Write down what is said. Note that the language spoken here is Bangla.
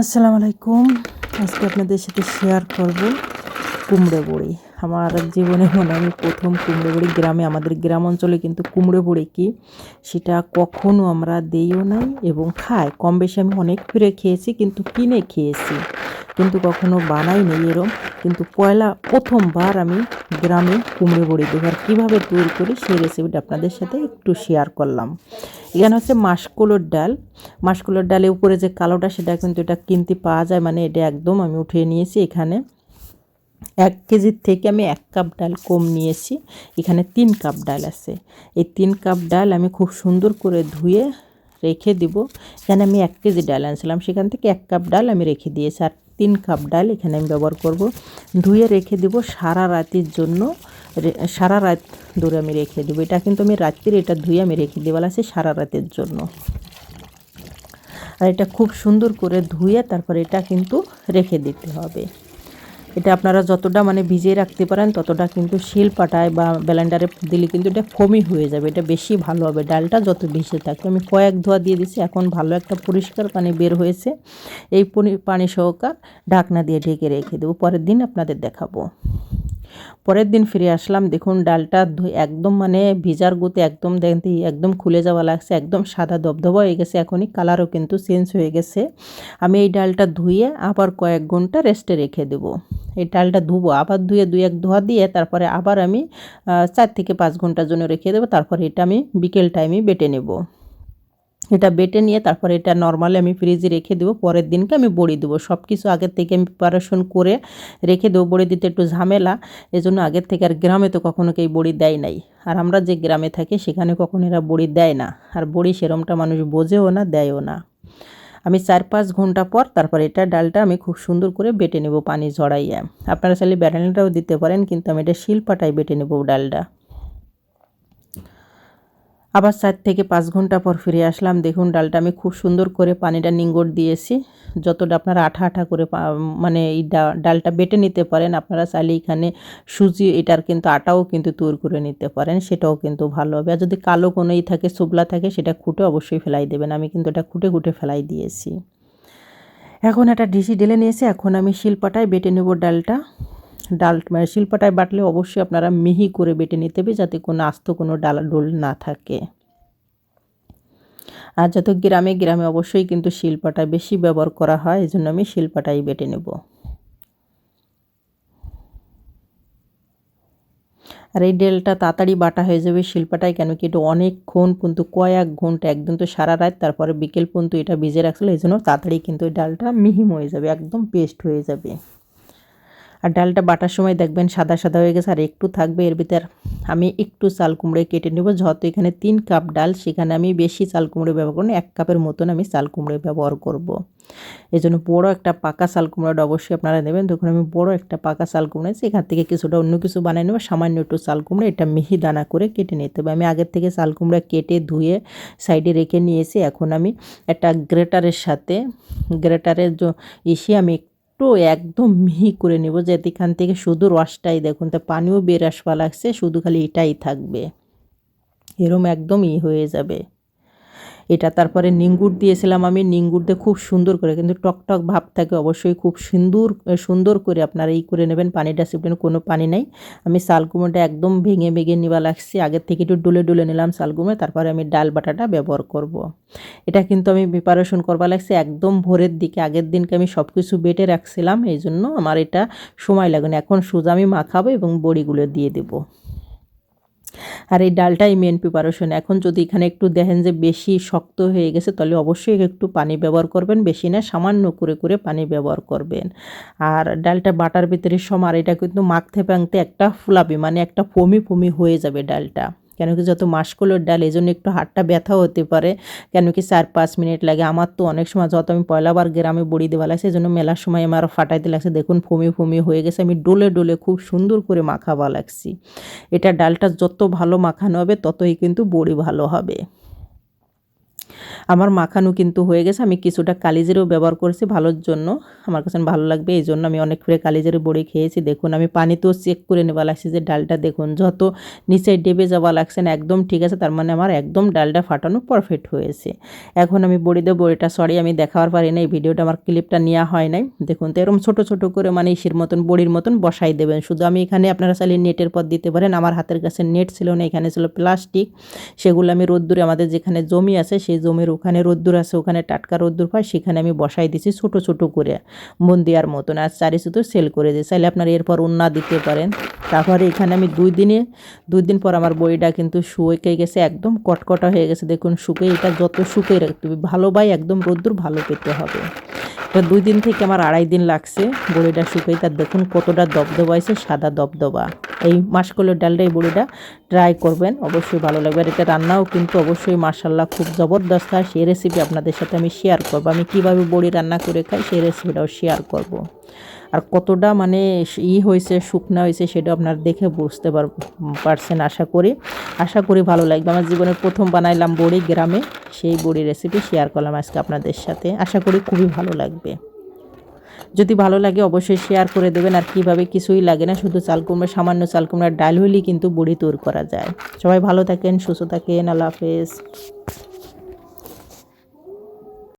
আসসালামু আলাইকুম। আজকে আপনাদের সাথে শেয়ার করব কুমড়ো বড়ি। আমার জীবনে মনে আমি প্রথম কুমড়ো বড়ি গ্রামে, আমাদের গ্রাম অঞ্চলে কিন্তু কুমড়ো বড়ি কি? সেটা কখনো আমরা দেইও নাই এবং খাই। কম বেশি আমি অনেক ফিরে খেয়েছি, কিন্তু কিনে খেয়েছি। কিন্তু কখনো বানাইনি এরম। কিন্তু পয়লা প্রথমবার আমি গ্রামে কুমড়ো বড়ি আর কীভাবে তৈরি করি সেই রেসিপিটা আপনাদের সাথে একটু শেয়ার করলাম। এখানে হচ্ছে মাসকলোর ডাল। মাসকলোর ডালের উপরে যে কালোটা, সেটা কিন্তু এটা কিনতে পাওয়া যায়। মানে এটা একদম আমি উঠিয়ে নিয়েছি এখানে। এক কেজির থেকে আমি এক কাপ ডাল কম নিয়েছি। এখানে তিন কাপ ডাল আছে। এই তিন কাপ ডাল আমি খুব সুন্দর করে ধুয়ে রেখে দিব। এখানে আমি এক কেজি ডাল আনছিলাম। সেখান থেকে এক কাপ ডাল আমি রেখে দিয়েছি। আর তিন কাপ ডাল এখানে আমি ব্যবহার করব। ধুয়ে রেখে দিব সারা রাতের জন্য। সারা রাত ধরে আমি রেখে দেবো। এটা কিন্তু আমি রাত্রির এটা ধুয়ে আমি রেখে দেওয়াল আছে সারা রাতের জন্য। আর এটা খুব সুন্দর করে ধুয়ে তারপর এটা কিন্তু রেখে দিতে হবে। এটা আপনারা যতটা মানে ভিজিয়ে রাখতে পারেন, ততটা কিন্তু শিল পাটায় বা ব্লেন্ডারে দিলে কিন্তু এটা ফমি হয়ে যাবে। এটা বেশি ভালো হবে। ডালটা যত বেশি থাকবে আমি কয়েক ধোয়া দিয়ে দিচ্ছি এখন ভালো একটা পরিষ্কার পানি বের হয়েছে। এই পানি সহকার ঢাকনা দিয়ে ঢেকে রেখে দেবো, পরের দিন আপনাদের দেখাবো। পরের দিন ফিরে আসলাম, দেখুন ডালটা একদম মানে ভিজার গুতে একদম দেখতে একদম খুলে যাওয়া লাগছে, একদম সাদা দবদবা হয়ে গেছে, এখনই কালারও কিন্তু চেঞ্জ হয়ে গেছে। আমি এই ডালটা ধুয়ে আবার কয়েক ঘণ্টা রেস্টে রেখে দেবো। এই ডালটা ধুবো, আবার ধুয়ে দুই এক ধোয়া দিয়ে তারপরে আবার আমি চার থেকে পাঁচ ঘণ্টার জন্য রেখে দেবো, তারপরে এটা আমি বিকেল টাইমে বেটে নেব। এটা বেটে নিয়ে তারপরে এটা নর্মালি আমি ফ্রিজে রেখে দেবো, পরের দিনকে আমি বড়ি দেবো। সব কিছু আগের থেকে আমি প্রিপারেশন করে রেখে দেবো বড়ি দিতে একটু ঝামেলা, এজন্য আগের থেকে আর গ্রামে তো কখনো কেউ বড়ি দেয় নাই। আর আমরা যে গ্রামে থাকি সেখানে কখনো এরা বড়ি দেয় না। আর বড়ি সেরমটা মানুষ বোঝেও না, দেয়ও না। আমি চার পাঁচ ঘণ্টা পর তারপর এটা ডালটা আমি খুব সুন্দর করে বেটে নেব পানি ঝড়াইয়া আপনারা চাইলে ব্যাটানিটাও দিতে পারেন, কিন্তু আমি এটা শিলপাটাই বেটে নেব ডালটা। আবার চার থেকে পাঁচ ঘণ্টা পর ফিরে আসলাম। দেখুন, ডালটা আমি খুব সুন্দর করে পানিটা নিঙ্গর দিয়েছি। যতটা আপনারা আঠা আঠা করে মানে এই ডালটা বেটে নিতে পারেন, আপনারা চাইলে এখানে সুজি, এটার কিন্তু আটাও কিন্তু তৈরি করে নিতে পারেন, সেটাও কিন্তু ভালো হবে। আর যদি কালো কোনো ই থাকে শুবলা থাকে, সেটা খুঁটে অবশ্যই ফেলাই দেবেন। আমি কিন্তু এটা খুঁটে খুঁটে ফেলাই দিয়েছি। এখন একটা ডিসি ঢেলে নিয়েছি। এখন আমি শিলপাটায় বেটে নেব ডালটা। ডাল মানে শিল্পটায় বাটলে অবশ্যই আপনারা মিহি করে বেটে নিতে হবে যাতে কোনো আস্ত কোনো ডাল ডোল না থাকে। আর যত গ্রামে গ্রামে অবশ্যই কিন্তু শিল্পটা বেশি ব্যবহার করা হয় এই জন্য আমি শিল্পটাই বেটে নেব। আর এই ডেলটা তাড়াতাড়ি বাটা হয়ে যাবে শিল্পাটায়, কেন কি এটা অনেকক্ষণ পর্যন্ত, কয়েক ঘণ্টা, একদম তো সারা রাত, তারপরে বিকেল পর্যন্ত এটা ভিজে রাখছিল এই জন্য তাড়াতাড়ি কিন্তু ওই ডালটা মিহিম হয়ে যাবে, একদম পেস্ট হয়ে যাবে। আর ডালটা বাটার সময় দেখবেন সাদা সাদা হয়ে গেছে, আর একটু থাকবে এর ভিতর। আমি একটু চাল কুমড়ো কেটে নেব, যেহেতু এখানে তিন কাপ ডাল, সেখানে আমি বেশি চাল কুমড়ো ব্যবহার করব এক কাপের মতন আমি চাল কুমড়ো ব্যবহার করব। এই জন্য বড়ো একটা পাকা চাল কুমড়োটা অবশ্যই আপনারা নেবেন। তখন আমি বড় একটা পাকা চাল কুমড়ো সেখান থেকে কিছুটা অন্য কিছু বানিয়ে নেব, সামান্য একটু চাল কুমড়ো, এটা মিহি দানা করে কেটে নিতে হবে। আমি আগের থেকে চাল কুমড়ো কেটে ধুয়ে সাইডে রেখে নিয়েছি, এখন আমি একটা গ্রেটারের সাথে, গ্রেটারের এসে আমি একদম মিহি করে নেব যে এখান থেকে শুধু রসটাই দেখুন, তো পানিও বের আসবা লাগছে, শুধু খালি এটাই থাকবে। এরম একদম ই হয়ে যাবে। এটা তারপরে নিঙ্গুর দিয়েছিলাম আমি, নিঙ্গুর দিয়ে খুব সুন্দর করে, কিন্তু টকটক ভাব থাকে অবশ্যই, খুব সুন্দর সুন্দর করে আপনারা এই করে নেবেন, পানিটা সিপটেন কোনো পানি নাই। আমি শালকুমোটা একদম ভেঙে ভেঙে নিবা লাগছি, আগের থেকে একটু ডুলে ডুলে নিলাম শালকুমে তারপরে আমি ডাল বাটাটা ব্যবহার করব। এটা কিন্তু আমি প্রিপারেশন করবা লাগছে, একদম ভোরের দিকে, আগের দিনকে আমি সব কিছু বেটে রাখছিলাম এই জন্য আমার এটা সময় লাগে না এখন সুজা আমি মাখাবো এবং বড়িগুলো দিয়ে দেবো। আর এই ডালটাই মেন প্রিপারেশন এখন যদি এখানে একটু দেখেন যে বেশি শক্ত হয়ে গেছে, তাহলে অবশ্যই একটু পানি ব্যবহার করবেন, বেশি না, সামান্য করে করে পানি ব্যবহার করবেন। আর ডালটা বাটার ভিতরে সমার এটা কিন্তু মাখতে পাংতে একটা ফুলাবে মানে একটা ফমি ফমি হয়ে যাবে ডালটা। কেন কি যত মাসকলোর ডাল এই জন্য একটু হাতটা ব্যথা হতে পারে। কেন কি চার পাঁচ মিনিট লাগে। আমার তো অনেক সময় যত আমি পয়লাবার গ্রামে বড়ি দেওয়া লাগছে এই জন্য মেলার সময় আমার ফাটাইতে লাগছে। দেখুন, ফুমি ফুমি হয়ে গেছে। আমি ডোলে ডোলে খুব সুন্দর করে মাখাবা লাগছি। এটা ডালটা যত ভালো মাখানো হবে, ততই কিন্তু বড়ি ভালো হবে। আমার মাখানো কিন্তু হয়ে গেছে। আমি কিছুটা কালিজিরও ব্যবহার করেছি ভালোর জন্য। আমার কাছে ভালো লাগবে, এই জন্য আমি অনেক করে কালিজিরে বড়ি খেয়েছি। দেখুন, আমি পানিতেও চেক করে নেওয়া লাগছে যে ডালটা দেখুন, যত নিচে ডেবে যাওয়া লাগছে না, একদম ঠিক আছে, তার মানে আমার একদম ডালটা ফাটানো পারফেক্ট হয়েছে। এখন আমি বড়ি দিয়ে বড়িটা সরি আমি দেখাবার পারি না এই ভিডিওটা আমার ক্লিপটা নেওয়া হয় নাই। দেখুন, তো এরকম ছোটো ছোটো করে মানে ইসির মতন, বড়ির মতন বসাই দেবেন। শুধু আমি এখানে আপনারা চাইলে নেটের পর দিতে পারেন। আমার হাতের কাছে নেট ছিল না, এখানে ছিল প্লাস্টিক সেগুলো আমি রোদ্দুরে আমাদের যেখানে জমি আছে, সেই জমির ওখানে রোদ্দুর আছে, ওখানে টাটকা রোদ্দুর পায় সেখানে আমি বসাই দিছি ছোট ছোট করে মন দেওয়ার মতন। আর চারি সুতো সেল করে দিই। চাইলে আপনার এরপর উন্না দিতে পারেন। তারপরে এখানে আমি দুই দিনে, দুই দিন পর আমার বইটা কিন্তু শুয়েকে গেছে, একদম কটকটা হয়ে গেছে। দেখুন, শুকে, এটা যত শুকে রাখতে হবে ভালো বাই, একদম রোদ্দুর ভালো পেতে হবে। এটা দুই দিন থেকে আমার আড়াই দিন লাগছে। বড়িটা শুকিয়ে তার দেখুন কতটা দবদবা আছে সাদা দবদবা। এই মাসকলের ডালটা এই বড়িটা ট্রাই করবেন, অবশ্যই ভালো লাগবে। আর এটা রান্নাও কিন্তু অবশ্যই মার্শাল্লাহ খুব জবরদস্ত। হয় সেই রেসিপি আপনাদের সাথে আমি শেয়ার করব। আমি কীভাবে বড়ি রান্না করে খাই সেই রেসিপিটাও শেয়ার করব। আর কতটা মানে ই হয়েছে, শুকনা হয়েছে সেটা আপনার দেখে বুঝতে পার পারছেন আশা করি। আশা করি ভালো লাগবে। আমার জীবনের প্রথম বানাইলাম বড়ি গ্রামে। সেই বড়ি রেসিপি শেয়ার করলাম আজকে আপনাদের সাথে। আশা করি খুবই ভালো লাগবে। যদি ভালো লাগে অবশ্যই শেয়ার করে দেবেন। আর কীভাবে কিছুই লাগে না, শুধু চাল কুমড়া, সামান্য চাল কুমড়ার ডাল হলেই কিন্তু বড়ি তৈরি করা যায়। সবাই ভালো থাকেন, সুস্থ থাকেন। আল্লাহ হাফেজ।